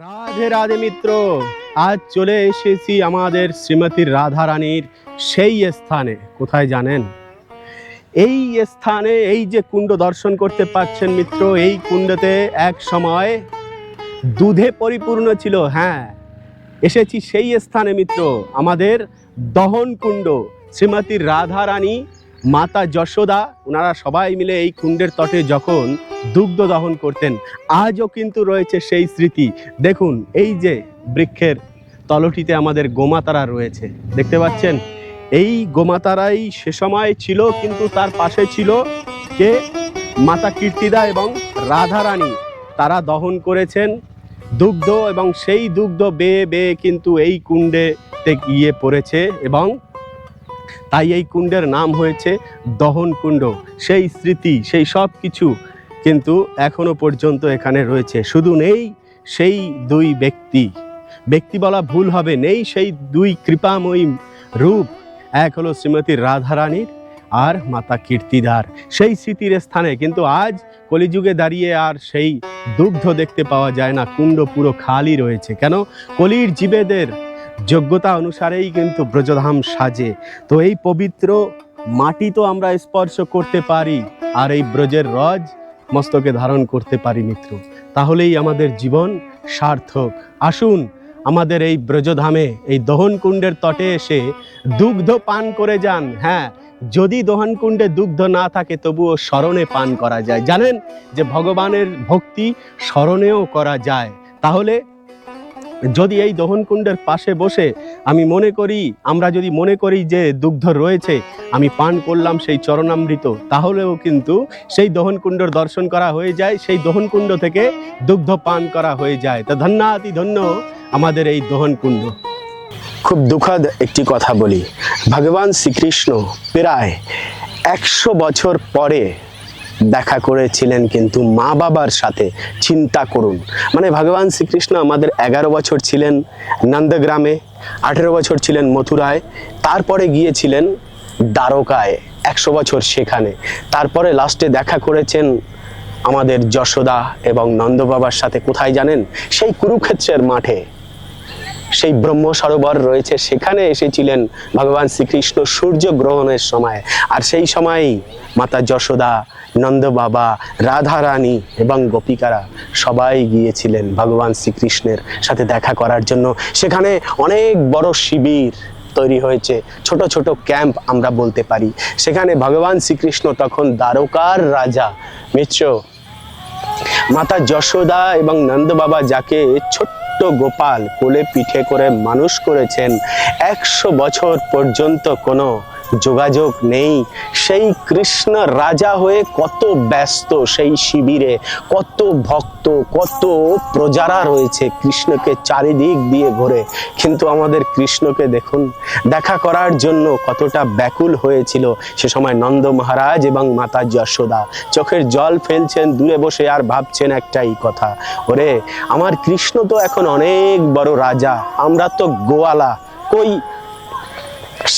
রাধে রাধে মিত্র, আজ চলে এসেছি আমাদের শ্রীমতী রাধা রানীর সেই স্থানে। কোথায় জানেন? এই স্থানে এই যে কুণ্ড দর্শন করতে পাচ্ছেন মিত্র, এই কুণ্ডতে এক সময় দুধে পরিপূর্ণ ছিল হ্যাঁ এসেছি সেই স্থানে মিত্র, আমাদের দহন কুণ্ড, শ্রীমতী রাধা রানী মাতা যশোদা ওনারা সবাই মিলে এই কুণ্ডের তটে যখন দুগ্ধ দহন করতেন, আজও কিন্তু রয়েছে সেই স্মৃতি। দেখুন, এই যে বৃক্ষের তলটিতে আমাদের গোমাতারা রয়েছে, দেখতে পাচ্ছেন? এই গোমাতারাই সে সময় ছিল, কিন্তু তার পাশে ছিল কে? মাতা কীর্তিদা এবং রাধারানী। তারা দহন করেছেন দুগ্ধ এবং সেই দুগ্ধ বেয়ে বেয়ে কিন্তু এই কুণ্ডেতে গিয়ে পড়েছে এবং তাই এই কুণ্ডের নাম হয়েছে দহন কুণ্ড। সেই স্মৃতি, সেই সব কিছু কিন্তু এখনও পর্যন্ত এখানে রয়েছে। শুধু নেই সেই দুই ব্যক্তি। ব্যক্তি বলা ভুল হবে, নেই সেই দুই কৃপাময়ী রূপ। এক হলো শ্রীমতী রাধারানীর আর মাতা কীর্তিদার। সেই স্মৃতির স্থানে কিন্তু আজ কলিযুগে দাঁড়িয়ে আর সেই দুগ্ধ দেখতে পাওয়া যায় না, কুণ্ড পুরো খালি রয়েছে। কেন? কলির জীবেদের যোগ্যতা অনুসারেই কিন্তু ব্রজধাম সাজে। তো এই পবিত্র মাটি তো আমরা স্পর্শ করতে পারি, আর এই ব্রজের রজ মস্তকে ধারণ করতে পারি মিত্র। তাহলেই আমাদের জীবন সার্থক। আসুন আমাদের এই ব্রজধামে, এই দহন কুণ্ডের তটে এসে দুগ্ধ পান করে যান। হ্যাঁ যদি দহন কুণ্ডে দুগ্ধ না থাকে, তবুও স্মরণে পান করা যায়। জানেন যে ভগবানের ভক্তি স্মরণেও করা যায়। তাহলে যদি এই দহনকুণ্ডের পাশে বসে আমি মনে করি, আমরা যদি মনে করি যে দুগ্ধ রয়েছে, আমি পান করলাম সেই চরণামৃত, তাহলেও কিন্তু সেই দহনকুণ্ডর দর্শন করা হয়ে যায়, সেই দহনকুণ্ড থেকে দুগ্ধ পান করা হয়ে যায়। তা ধন্যাতি ধন্য আমাদের এই দহনকুণ্ড। খুব দুঃখদ একটি কথা বলি। ভগবান শ্রীকৃষ্ণ প্রায় একশো বছর পরে দেখা করেছিলেন কিন্তু মা বাবার সাথে চিন্তা করুন। মানে ভগবান শ্রীকৃষ্ণ আমাদের এগারো বছর ছিলেন নন্দগ্রামে, আঠেরো বছর ছিলেন মথুরায়, তারপরে গিয়েছিলেন দ্বারকায়, একশো বছর সেখানে। তারপরে লাস্টে দেখা করেছেন আমাদের যশোদা এবং নন্দ বাবার সাথে। কোথায় জানেন? সেই কুরুক্ষেত্রের মাঠে। সেই ব্রহ্ম সরোবর রয়েছে। সেখানে এসেছিলেন ভগবান শ্রীকৃষ্ণ সূর্য গ্রহণের সময়। আর সেই সময়ই মাতা যশোদা, নন্দ বাবা রাধা রানী এবং গোপিকারা সবাই গিয়েছিলেন ভগবান শ্রীকৃষ্ণের সাথে দেখা করার জন্য। সেখানে অনেক বড় শিবির তৈরি হয়েছে। ছোট ছোট ক্যাম্প আমরা বলতে পারি। সেখানে ভগবান শ্রীকৃষ্ণ তখন দ্বারকার রাজা, মিত্র, মাতা যশোদা এবং নন্দ বাবা যাকে ছোট্ট গোপাল কোলে পিঠে করে মানুষ করেছেন। একশো বছর পর্যন্ত কোনো যোগাযোগ নেই। সেই কৃষ্ণ রাজা হয়ে কত ব্যস্ত সেই শিবিরে, কত ভক্ত, কত প্রজারা রয়েছে কৃষ্ণকে চারিদিক দিয়ে ঘোরে। কিন্তু আমাদের কৃষ্ণকে দেখুন, দেখা করার জন্য কতটা ব্যাকুল হয়েছিল সে সময় নন্দ মহারাজ এবং মাতা যশোদা। চোখের জল ফেলছেন, দূরে বসে আর ভাবছেন একটাই কথা, ওরে, আমার কৃষ্ণ তো এখন অনেক বড় রাজা, আমরা তো গোয়ালা, কই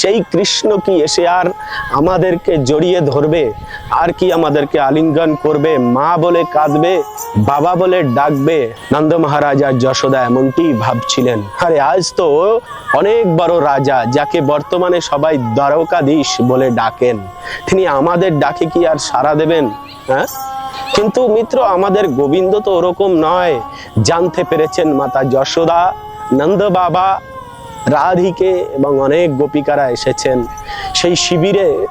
সেই কৃষ্ণ কি এসে আর আমাদেরকে জড়িয়ে ধরবে? আর কি আমাদেরকে আলিঙ্গন করবে? মা বলে কাঁদবে, বাবা বলে ডাকবে। নন্দ মহারাজ আর যশোদা এমনটি ভাবছিলেন। আরে, আজ তো অনেক বড় রাজা যাকে বর্তমানে সবাই দ্বারকাধীশ বলে ডাকেন। তিনি আমাদের ডাকে কি আর সাড়া দেবেন? হ্যাঁ? কিন্তু মিত্র, আমাদের গোবিন্দ তো ওরকম নয়। জানতে পেরেছেন মাতা যশোদা, নন্দ বাবা রাধিকে এবং অনেক গোপিকারা এসেছেন। সেই শিবিরে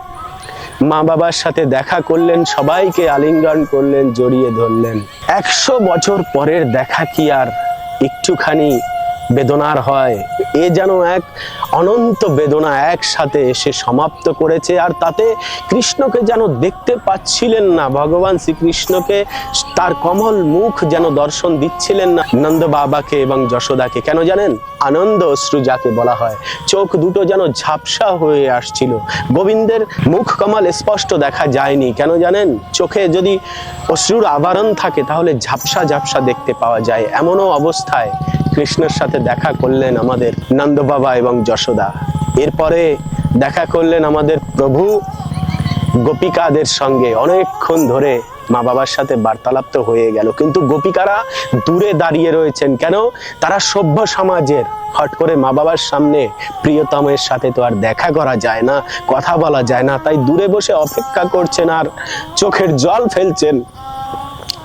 মা বাবার সাথে দেখা করলেন, সবাইকে আলিঙ্গন করলেন, জড়িয়ে ধরলেন। একশো বছর পরের দেখা কি আর একটুখানি বেদনার হয়। এ যেন এক অনন্ত বেদনা একসাথে এসে সমাপ্ত করেছে, আর তাতে কৃষ্ণকে যেন দেখতে পাচ্ছিলেন না, ভগবান শ্রীকৃষ্ণকে তার কমল মুখ যেন দর্শন দিচ্ছিলেন না, নন্দ বাবাকে এবং যশোদাকে। কেন জানেন? আনন্দ অশ্রু যাকে বলা হয়, চোখ দুটো যেন ঝাপসা হয়ে আসছিল। গোবিন্দের মুখ কমল স্পষ্ট দেখা যায়নি। কেন জানেন? চোখে যদি অশ্রুর আবরণ থাকে, তাহলে ঝাপসা ঝাপসা দেখতে পাওয়া যায়। এমনও অবস্থায় কৃষ্ণের সাথে দেখা করলেন আমাদের নন্দ বাবা এবং যশোদা। এরপরে দেখা করলেন আমাদের প্রভু গোপিকাদের সঙ্গে। অনেকক্ষণ ধরে মা বাবার সাথে বার্তালাপ তো হয়ে গেল। কিন্তু গোপিকারা দূরে দাঁড়িয়ে রয়েছেন কেন? তারা সভ্য সমাজের। হট করে মা বাবার সামনে প্রিয়তমের সাথে তো আর দেখা করা যায় না, কথা বলা যায় না। তাই দূরে বসে অপেক্ষা করছেন আর চোখের জল ফেলছেন।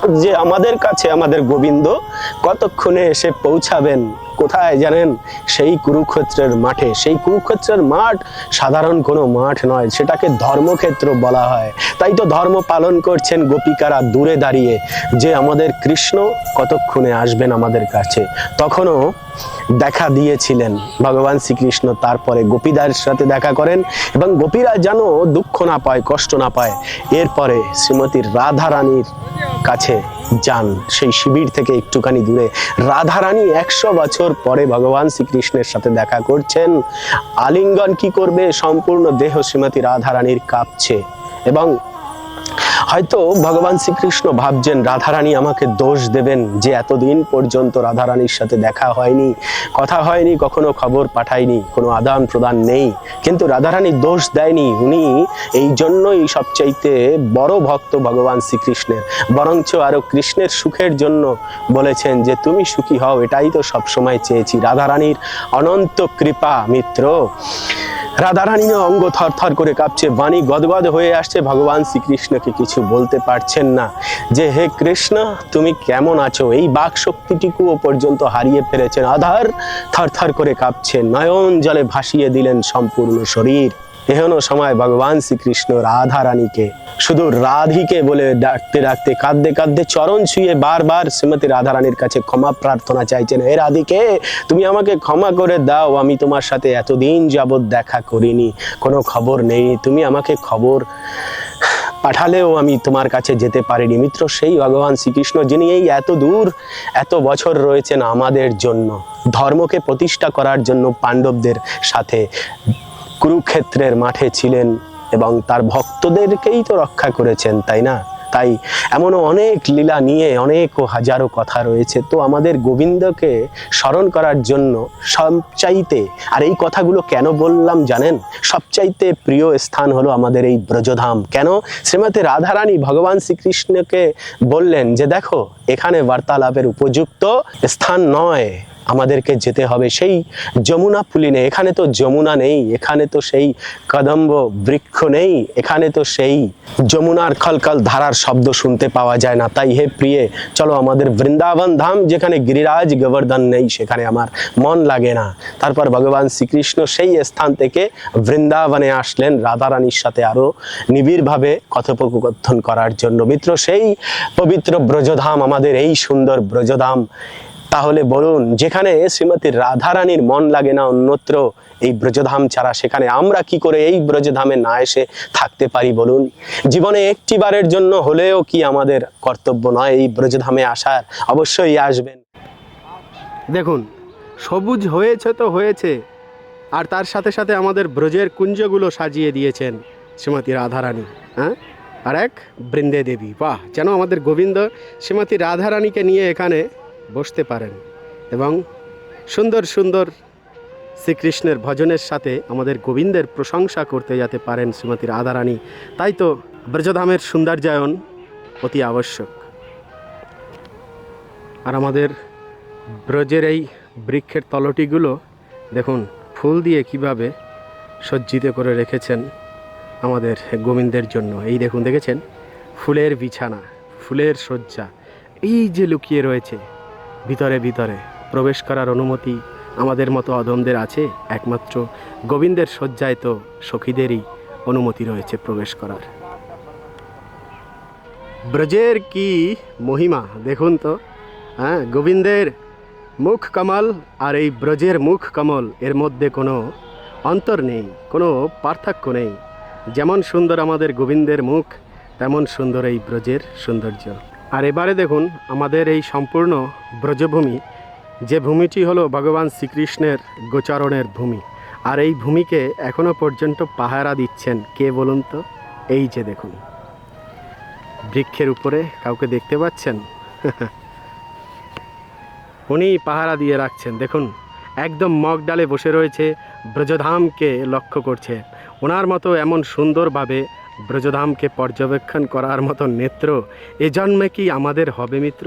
যে আমাদের কাছে, আমাদের গোবিন্দ কতক্ষণে এসে পৌঁছাবেন? কোথায় জানেন? সেই কুরুক্ষেত্রের মাঠে। সেই কুরুক্ষেত্রের মাঠ সাধারণ কোনো মাঠ নয়, সেটাকে ধর্মক্ষেত্র বলা হয়। তাই তো ধর্ম পালন করছেন গোপিকারা দূরে দাঁড়িয়ে। যে আমাদের কৃষ্ণ কতক্ষণে আসবেন আমাদের কাছে? তখনও দেখা দিয়েছিলেন। ভগবান শ্রীকৃষ্ণ তারপরে গোপীদের সাথে দেখা করেন এবং গোপীরা যেন দুঃখ না পায়, কষ্ট না পায়, এরপরে শ্রীমতী রাধা রানীর কাছে যান। সেই শিবির থেকে একটুখানি দূরে। রাধারানী একশো বছর পরে ভগবান শ্রীকৃষ্ণের সাথে দেখা করছেন। আলিঙ্গন কি করবে? সম্পূর্ণ দেহ শ্রীমতী রাধারানীর কাঁপছে এবং হয়তো ভগবান শ্রীকৃষ্ণ ভাবছেন, রাধারানী আমাকে দোষ দেবেন যে এতদিন পর্যন্ত রাধারানীর সাথে দেখা হয়নি, কথা হয়নি, কখনো খবর পাঠায়নি, কোনো আদান প্রদান নেই। কিন্তু রাধারানী দোষ দেয়নি, উনি এই জন্যই সবচাইতে বড় ভক্ত ভগবান শ্রীকৃষ্ণের। বরঞ্চ আরও কৃষ্ণের সুখের জন্য বলেছেন যে, তুমি সুখী হও, এটাই তো সবসময় চেয়েছি। রাধারানীর অনন্ত কৃপা, মিত্র। রাধারানীর অঙ্গ থর থর করে কাঁপছে, বাণী গদগদ হয়ে আসছে, ভগবান শ্রীকৃষ্ণকে কিছু বলতে পারছেন না। যে হে কৃষ্ণ, তুমি কেমন আছো? এই বাক ও পর্যন্ত হারিয়ে ফেলেছেন। আধার থর করে কাঁপছে, নয়ন জলে ভাসিয়ে দিলেন সম্পূর্ণ শরীর। এহেন সময় ভগবান শ্রীকৃষ্ণ রাধা রানীকে শুধু রাধিকে বলে ডাকতে ডাকতে, কাঁদতে কাঁদতে চরণ ছুঁয়ে বারবার শ্রীমতী রাধা রানীর কাছে ক্ষমা প্রার্থনা চাইছেন, হে রাধিকে, তুমি আমাকে ক্ষমা করে দাও, আমি তোমার সাথে এতদিন যাবৎ দেখা করিনি, কোনো খবর নেই, তুমি আমাকে খবর পাঠালেও আমি তোমার কাছে যেতে পারিনি। মিত্র, সেই ভগবান শ্রীকৃষ্ণ, যিনি এই এত দূর, এত বছর রয়েছেন আমাদের জন্য, ধর্মকে প্রতিষ্ঠা করার জন্য পাণ্ডবদের সাথে কুরুক্ষেত্রের মাঠে ছিলেন এবং তার ভক্তদেরকেই তো রক্ষা করেছেন, তাই না? তাই এমনও অনেক লীলা নিয়ে অনেক ও হাজারো কথা রয়েছে। তো আমাদের গোবিন্দকে স্মরণ করার জন্য সবচাইতে, আর এই কথাগুলো কেন বললাম জানেন? সবচাইতে প্রিয় স্থান হলো আমাদের এই ব্রজধাম। কেন? শ্রীমতী রাধারানী ভগবান শ্রীকৃষ্ণকে বললেন যে দেখো, এখানে বার্তালাপের উপযুক্ত স্থান নয়। আমাদেরকে যেতে হবে। সেই যমুনা পুলিনে এখানে তো যমুনা নেই, এখানে তো সেই কদম্ব বৃক্ষ নেই, এখানে তো সেই যমুনার খলকল ধারার শব্দ শুনতে পাওয়া যায় না। তাই হে প্রিয়ে, চলো আমাদের বৃন্দাবন ধাম, যেখানে গিরিরাজ গোবর্ধন নেই, সেখানে আমার মন লাগে না। তারপর ভগবান শ্রীকৃষ্ণ সেই স্থান থেকে বৃন্দাবনে আসলেন, রাধারানীর সাথে আরও নিবিড়ভাবে কথোপকথন করার জন্য। মিত্র, সেই পবিত্র ব্রজধাম, আমাদের এই সুন্দর ব্রজধাম তাহলে বলুন, যেখানে শ্রীমতী রাধারানীর মন লাগে না অন্যত্র, এই ব্রজধাম ছাড়া সেখানে আমরা কি করে এই ব্রজধামে না এসে থাকতে পারি বলুন? জীবনে একটি বারের জন্য হলেও কি আমাদের কর্তব্য নয় এই ব্রজধামে আসার? অবশ্যই আসবেন। দেখুন, সবুজ হয়েছে তো হয়েছে, আর তার সাথে সাথে আমাদের ব্রজের কুঞ্জগুলো সাজিয়ে দিয়েছেন শ্রীমতী রাধারানী হ্যাঁ? আর এক বৃন্দে দেবী বাহ! যেন আমাদের গোবিন্দ শ্রীমতী রাধারানীকে নিয়ে এখানে বসতে পারেন এবং সুন্দর সুন্দর শ্রীকৃষ্ণের ভজনের সাথে আমাদের গোবিন্দের প্রশংসা করতে যেতে পারেন শ্রীমতী রাধারানী। তাই তো ব্রজধামের সৌন্দর্যায়ন অতি আবশ্যক। আর আমাদের ব্রজের এই বৃক্ষের তলটিগুলো, দেখুন, ফুল দিয়ে কীভাবে সজ্জিত করে রেখেছেন আমাদের গোবিন্দের জন্য। এই দেখুন, দেখেছেন? ফুলের বিছানা, ফুলের শয্যা, এই যে লুকিয়ে রয়েছে ভিতরে ভিতরে প্রবেশ করার অনুমতি আমাদের মতো অধমদের আছে একমাত্র। গোবিন্দের শয্যায় তো সখীদেরই অনুমতি রয়েছে প্রবেশ করার। ব্রজের কি মহিমা দেখুন তো। হ্যাঁ গোবিন্দের মুখ কমল আর এই ব্রজের মুখ কমল এর মধ্যে কোনো অন্তর নেই, কোনো পার্থক্য নেই। যেমন সুন্দর আমাদের গোবিন্দের মুখ, তেমন সুন্দর এই ব্রজের সৌন্দর্য। আর এবারে দেখুন আমাদের এই সম্পূর্ণ ব্রজভূমি। যে ভূমিটি হলো ভগবান শ্রীকৃষ্ণের গোচারণের ভূমি। আর এই ভূমিকে এখনও পর্যন্ত পাহারা দিচ্ছেন কে বলুন তো? এই যে দেখুন। বৃক্ষের উপরে কাউকে দেখতে পাচ্ছেন? উনি পাহারা দিয়ে রাখছেন। দেখুন, একদম মগ ডালে বসে রয়েছে ব্রজধামকে লক্ষ্য করছে। ওনার মতো এমন সুন্দরভাবে ব্রজধামকে পর্যবেক্ষণ করার মতো নেত্র, এ জন্মে কি আমাদের হবে মিত্র?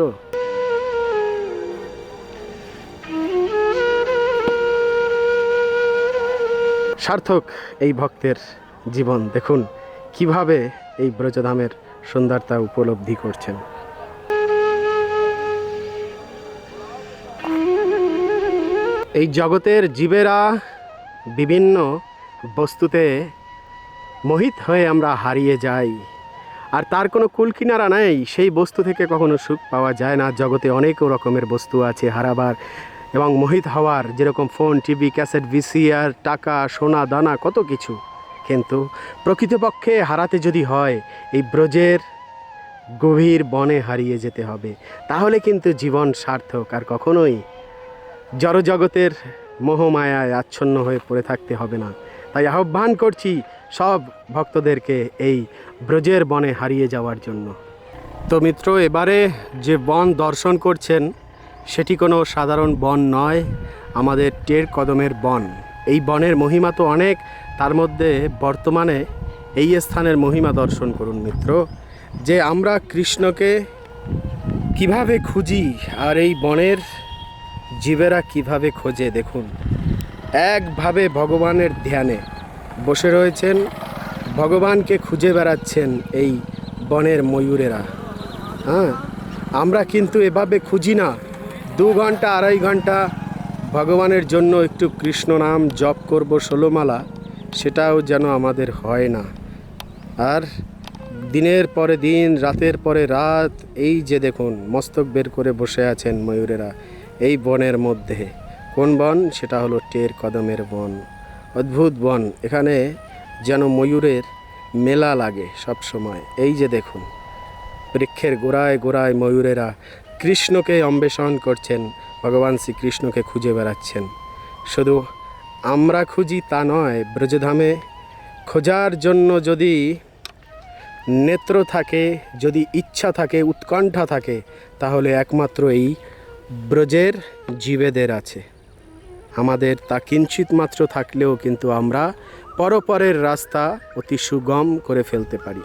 সার্থক এই ভক্তের জীবন, দেখুন কীভাবে এই ব্রজধামের সুন্দরতা উপলব্ধি করছেন। এই জগতের জীবেরা বিভিন্ন বস্তুতে মোহিত হয়ে আমরা হারিয়ে যাই। আর তার কোনো কুলকিনারা নেই, সেই বস্তু থেকে কখনো সুখ পাওয়া যায় না। জগতে অনেক রকমের বস্তু আছে, হারাবার। এবং মোহিত হওয়ার যেরকম ফোন, টিভি, ক্যাসেট, ভিসিআর, টাকা, সোনা, দানা, কত কিছু। কিন্তু প্রকৃতপক্ষে হারাতে যদি হয়, এই ব্রজের গভীর বনে হারিয়ে যেতে হবে। তাহলে কিন্তু জীবন সার্থক, আর কখনোই জড়জগতের মোহমায়ায় আচ্ছন্ন হয়ে পড়ে থাকতে হবে না। তাই আহ্বান করছি সব ভক্তদেরকে এই ব্রজের বনে হারিয়ে যাওয়ার জন্য। তো মিত্র, এবারে যে বন দর্শন করছেন, সেটি কোনো সাধারণ বন নয়, আমাদের টের কদমের বন। এই বনের মহিমা তো অনেক, তার মধ্যে বর্তমানে এই স্থানের মহিমা দর্শন করুন মিত্র, যে আমরা কৃষ্ণকে কীভাবে খুঁজি আর এই বনের জীবেরা কীভাবে খোঁজে দেখুন। একভাবে ভগবানের ধ্যানে বসে রয়েছেন, ভগবানকে খুঁজে বেড়াচ্ছেন এই বনের ময়ূরেরা। হ্যাঁ আমরা কিন্তু এভাবে খুঁজি না। দু ঘণ্টা, আড়াই ঘণ্টা ভগবানের জন্য একটু কৃষ্ণ নাম জপ করব ষোলোমালা, সেটাও যেন আমাদের হয় না। আর দিনের পরে দিন, রাতের পরে রাত, এই যে দেখুন, মস্তক বের করে বসে আছেন ময়ূরেরা এই বনের মধ্যে। কোন বন? সেটা হলো টের কদমের বন। অদ্ভুত বন। এখানে যেন ময়ূরের মেলা লাগে সব সময়। এই যে দেখুন, বৃক্ষের গোড়ায় গোড়ায় ময়ূরেরা কৃষ্ণকে অন্বেষণ করছেন, ভগবান শ্রীকৃষ্ণকে খুঁজে বেড়াচ্ছেন। শুধু আমরা খুঁজি তা নয়, ব্রজধামে খোঁজার জন্য যদি নেত্র থাকে, যদি ইচ্ছা থাকে, উৎকণ্ঠা থাকে, তাহলে একমাত্র এই ব্রজের জীবেদের আছে। আমাদের তা কিঞ্চিত মাত্র থাকলেও কিন্তু আমরা পরপরের রাস্তা অতি সুগম করে ফেলতে পারি।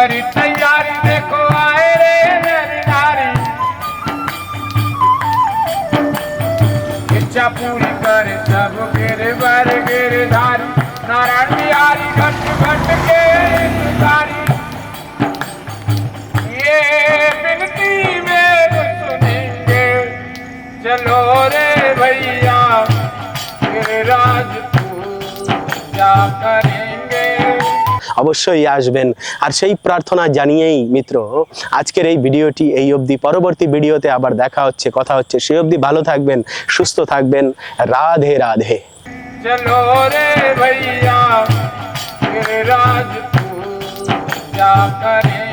कर तैयारी देखो, आए रे नर इच्छा पूरी कर सब गिरवर गिरधारी नारायण बिहारी घट घट के ये बिनती में सुनेंगे। चलो रे भैया क्या करेंगे অবশ্যই আসবেন। আর সেই প্রার্থনা জানিয়েই মিত্র, আজকের এই ভিডিওটি এই অবধি। পরবর্তী ভিডিওতে আবার দেখা হচ্ছে, কথা হচ্ছে। সেই অবধি ভালো থাকবেন, সুস্থ থাকবেন। রাধে রাধে। রাজ করে।